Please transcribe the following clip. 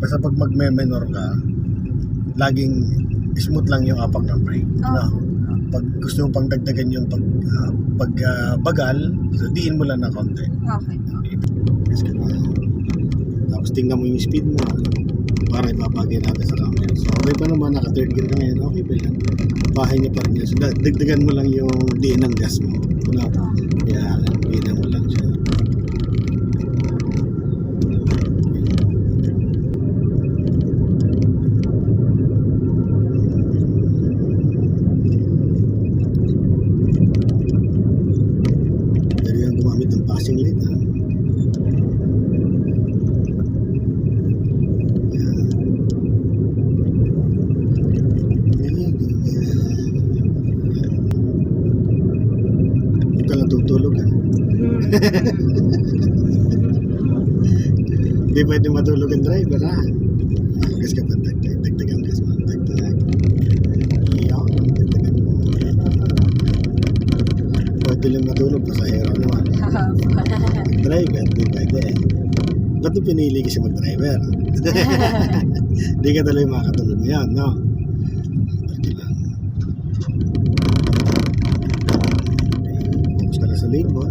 Basta pag magme-menor ka, laging smooth lang yung apak ng brake. Oo. No? Pag gusto mo pang dagdagan yung pag, ah, pag ah, bagal, so diin mo lang na konti. Okay. Yes, ka na. Tapos tingnan mo yung speed mo para ibabagay natin sa camera. So okay pa naman, naka third gear ka ngayon, okay pa yan. Bahay niya pa rin yan. So da- dagdagan mo lang yung diin ng gas mo. No? Kaya diin mo lang siya. Pwede kang light ha. Huwag ka lang tutulog ha. Hindi pwede matulog ang driver ha. Gas ka pa, dagdag ang gas mo. Dagdag. Iyaw, dagdagan mo. Pwede lang matulog, pasahero naman. driver, di pwede. Ba't yung pinili kasi mag-driver? Hindi ka tuloy makakatulong yan, no? Focus ka na sa lane mo.